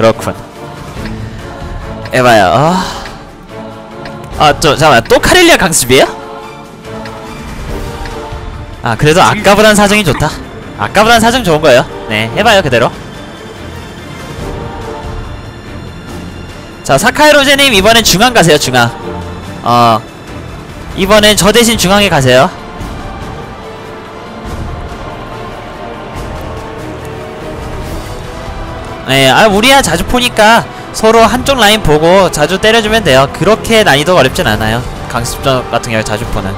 그렇군. 에바야 어... 아저 잠깐만 또 카렐리아 강습이에요? 아 그래도 아까보단 사정이 좋다. 아까보단 사정 좋은 거예요. 네 해봐요 그대로. 자 사카이로제님 이번엔 중앙 가세요 중앙. 어 이번엔 저 대신 중앙에 가세요 네, 아 우리야 자주 포니까 서로 한쪽 라인 보고 자주 때려주면 돼요. 그렇게 난이도가 어렵진 않아요. 강습전 같은 경우 자주 포는.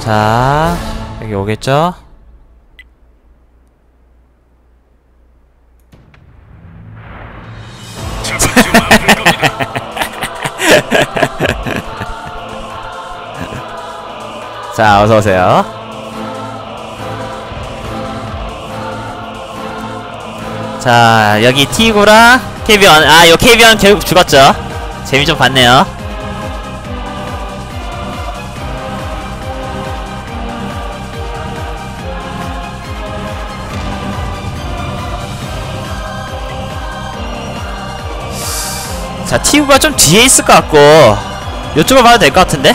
자, 여기 오겠죠? 자, 어서 오세요. 자, 여기 티구랑 케비언. 아, 요 케비언 결국 죽었죠. 재미 좀 봤네요. 자, 티구가 좀 뒤에 있을 것 같고 요쪽을 봐도 될 것 같은데?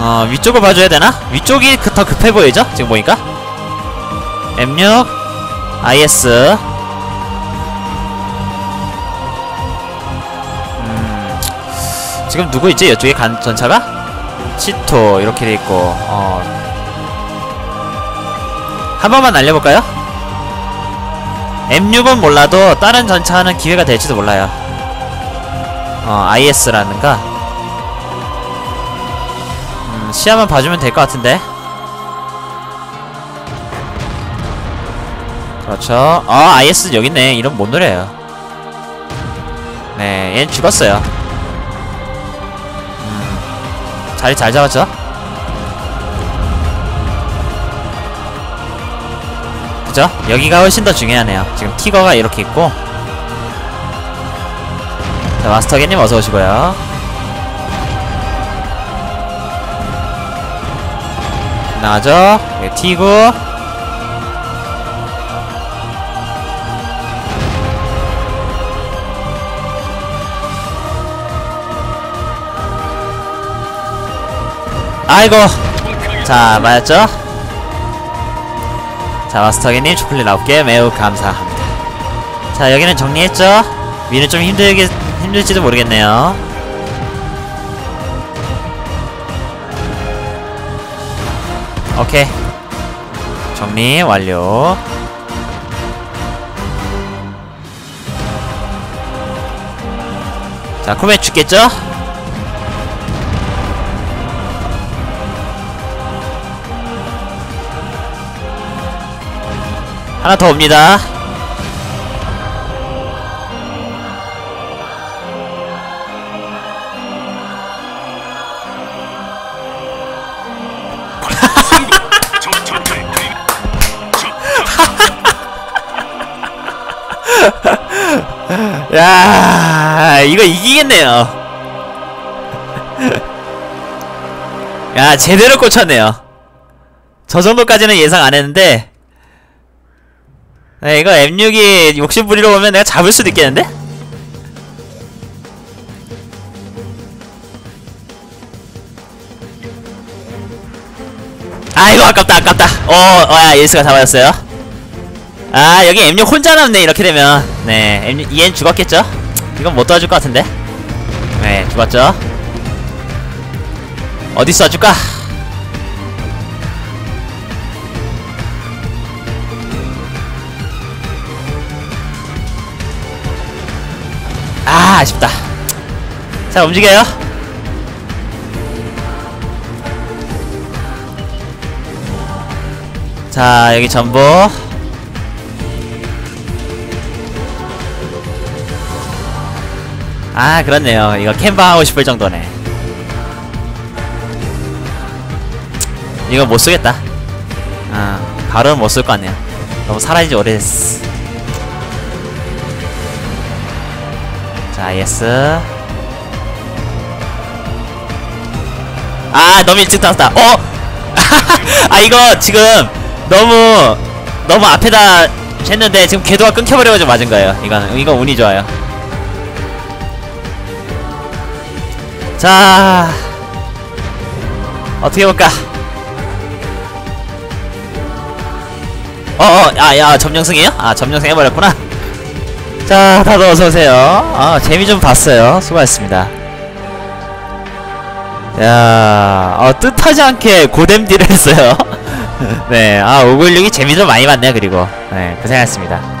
어, 위쪽을 봐줘야 되나? 위쪽이 그, 더 급해 보이죠? 지금 보니까? M6 IS 음, 지금 누구 있지? 이쪽에 간 전차가? 치토 이렇게 돼 있고 어. 한 번만 날려볼까요? M6은 몰라도 다른 전차는 기회가 될지도 몰라요. 어, IS라는가? 음, 시야만 봐주면 될 것 같은데. 그렇죠. 어, IS 여기 있네. 이름 못 노려요. 네, 얜 죽었어요. 음, 자리 잘 잡았죠? 그죠? 여기가 훨씬 더 중요하네요. 지금 티거가 이렇게 있고 자, 마스터게님 어서 오시고요. 나죠? 여기 티구 아이고 자 맞았죠? 자 마스터게님 초콜릿 9개 매우 감사합니다 자 여기는 정리했죠? 위는 좀 힘들게 힘들지도 모르겠네요 오케이 정리 완료 자 코멧 죽겠죠? 하나 더 옵니다. 야, 이거 이기겠네요. 야, 제대로 꽂혔네요. 저 정도까지는 예상 안 했는데, 네, 이거 M6이 욕심 부리러 오면 내가 잡을 수도 있겠는데? 아이고 아깝다 아깝다 어, 어야 예스가 잡아줬어요 아 여기 M6 혼자 남네 이렇게 되면. 네 M6, EN 죽었겠죠? 이건 못 도와줄 것 같은데. 네 죽었죠? 어디 쏴줄까? 아 아쉽다. 자 움직여요. 자 여기 전보 아 그렇네요. 이거 캠방 하고 싶을 정도네. 이거 못 쓰겠다. 아 바로는 못 쓸 것 같네요. 너무 사라진 지 오래됐어. 자 예스. 아 너무 일찍 땄다. 어? 아 이거 지금 너무 너무 앞에다 했는데 지금 궤도가 끊겨버려가지고 맞은 거예요. 이건 이거 운이 좋아요 자 어떻게 해볼까 어어 아야 점령승이에요? 아 점령승 해버렸구나 자 다들 어서오세요 아 재미 좀 봤어요 수고하셨습니다 야, 어, 뜻하지 않게 고뎀 딜을 했어요. 네, 아, 596이 재미를 많이 봤네요, 그리고. 네, 고생하셨습니다.